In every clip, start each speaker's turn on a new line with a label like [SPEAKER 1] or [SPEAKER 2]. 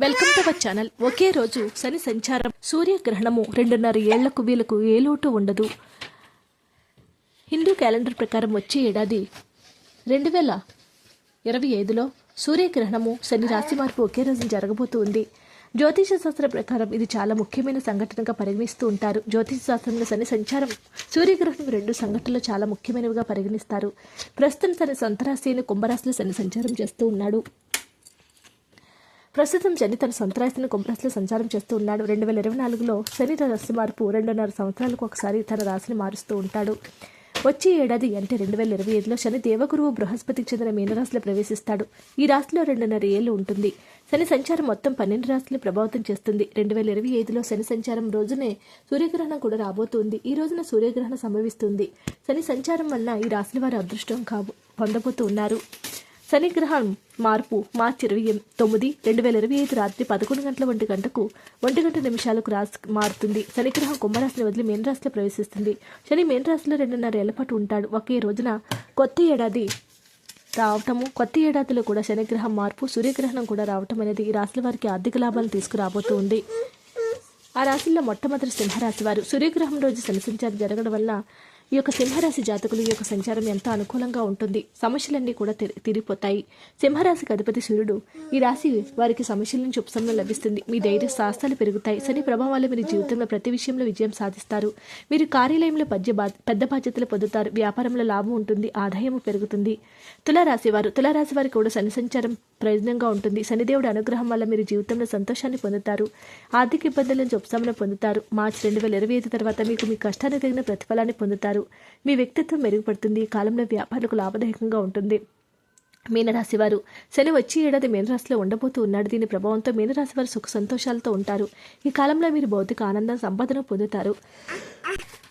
[SPEAKER 1] Welcome to our channel. ఒకే రోజు శని సంచారం. సూర్యగ్రహణము రెండున్నర ఏళ్ళకు వీళ్ళకు ఏ లోటు ఉండదు. హిందూ క్యాలెండర్ ప్రకారం వచ్చే ఏడాది రెండు వేల ఇరవై ఐదులో సూర్యగ్రహణము శని రాశి మార్పు ఒకే రోజు జరగబోతుంది. జ్యోతిష శాస్త్రం ప్రకారం ఇది చాలా ముఖ్యమైన సంఘటనగా పరిగణిస్తూ ఉంటారు. జ్యోతిష శాస్త్రంలో శని సంచారం సూర్యగ్రహణం రెండు సంఘటనలు చాలా ముఖ్యమైనవిగా పరిగణిస్తారు. ప్రస్తుతం శని సొంత రాశి అయిన కుంభరాశిలో శని సంచారం చేస్తూ ఉన్నాడు. ప్రస్తుతం శని తన సొంత రాశిని కుంభరాశిలో సంచారం చేస్తూ ఉన్నాడు. రెండు వేల ఇరవై నాలుగులో శని రాశి మార్పు రెండున్నర సంవత్సరాలకు ఒకసారి తన రాశిని మారుస్తూ ఉంటాడు. వచ్చే ఏడాది అంటే రెండు వేల ఇరవై ఐదులో శని దేవగురువు బృహస్పతికి చెందిన మీనరాశిలో ప్రవేశిస్తాడు. ఈ రాశిలో రెండున్నర ఏళ్ళు ఉంటుంది. శని సంచారం మొత్తం పన్నెండు రాశులు ప్రభావితం చేస్తుంది. రెండు వేల ఇరవై ఐదులో శని సంచారం రోజునే సూర్యగ్రహణం కూడా రాబోతుంది. ఈ రోజున సూర్యగ్రహణం సంభవిస్తుంది. శని సంచారం వల్ల ఈ రాశుల వారు అదృష్టం కాబో పొందబోతూ ఉన్నారు. శనిగ్రహం మార్పు మార్చి ఇరవై తొమ్మిది రెండు వేల ఇరవై ఐదు రాత్రి పదకొండు గంటల ఒంటి గంటకు ఒంటి గంట నిమిషాలకు రాసి మారుతుంది. శనిగ్రహం కుంభరాశిని వదిలి మేనరాశిలో ప్రవేశిస్తుంది. శని మేనరాశిలో రెండున్నర ఏళ్ళ పాటు ఉంటాడు. ఒకే రోజున కొత్త ఏడాది రావటము కొత్త ఏడాదిలో కూడా శనిగ్రహం మార్పు సూర్యగ్రహణం కూడా రావటం అనేది ఈ రాశుల వారికి ఆర్థిక లాభాలను తీసుకురాబోతూ ఉంది. ఆ రాశుల్లో మొట్టమొదటి సింహరాశి వారు సూర్యగ్రహం రోజు శని సంచారం జరగడం వల్ల ఈ యొక్క సింహరాశి జాతకులు ఈ యొక్క సంచారం ఎంతో అనుకూలంగా ఉంటుంది? సమస్యలన్నీ కూడా తిరి- తీరిపోతాయి సింహరాశికి అధిపతి సూర్యుడు ఈ రాశి వారికి సమస్యల నుంచి ఉపశమనం లభిస్తుంది. మీ ధైర్య శాస్త్రాలు పెరుగుతాయి. శని ప్రభావం వల్ల మీరు జీవితంలో ప్రతి విషయంలో విజయం సాధిస్తారు. మీరు కార్యాలయంలో పద్య పెద్ద బాధ్యతలు పొందుతారు. వ్యాపారంలో లాభం ఉంటుంది. ఆదాయం పెరుగుతుంది. తులారాశి వారు తులారాశి వారికి కూడా శని సంచారం ప్రయోజనంగా ఉంటుంది. శనిదేవుడి అనుగ్రహం వల్ల మీరు జీవితంలో సంతోషాన్ని పొందుతారు. ఆర్థిక ఇబ్బందుల నుంచి ఉపశమనం పొందుతారు. మార్చి రెండు వేల ఇరవై ఐదు తర్వాత మీకు మీ కష్టానికి తగిన ప్రతిఫలాన్ని పొందుతారు. మీ వ్యక్తిత్వం మెరుగుపడుతుంది. ఈ కాలంలో వ్యాపారులకు లాభదాయకంగా ఉంటుంది. మీనరాశి వారు శని వచ్చి ఏడాది మీనరాశిలో ఉండబోతూ ఉన్నాడు. దీని ప్రభావంతో మీనరాశి వారు సుఖ సంతోషాలతో ఉంటారు. ఈ కాలంలో మీరు భౌతిక ఆనందం సంపాదన పొందుతారు.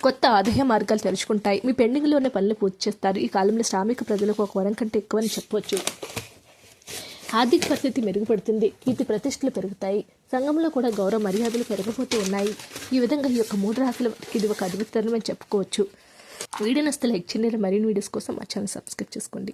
[SPEAKER 1] కొత్త ఆదాయ మార్గాలు తెరుచుకుంటాయి. మీ పెండింగ్లో ఉన్న పనులు పూర్తి చేస్తారు. ఈ కాలంలో శ్రామిక ప్రజలకు ఒక వరం కంటే ఎక్కువని చెప్పవచ్చు ఆర్థిక పరిస్థితి మెరుగుపడుతుంది. కీర్తి ప్రతిష్టలు పెరుగుతాయి. సంఘంలో కూడా గౌరవ మర్యాదలు పెరగబోతూ ఉన్నాయి. ఈ విధంగా ఈ యొక్క మూడు రాశుల వారికి ఇది ఒక అద్భుతమని చెప్పుకోవచ్చు. వీడియో నస్తే లైక్ చేయండి. మరిన్ని వీడియోస్ కోసం మా ఛానల్ సబ్స్క్రైబ్ చేసుకోండి.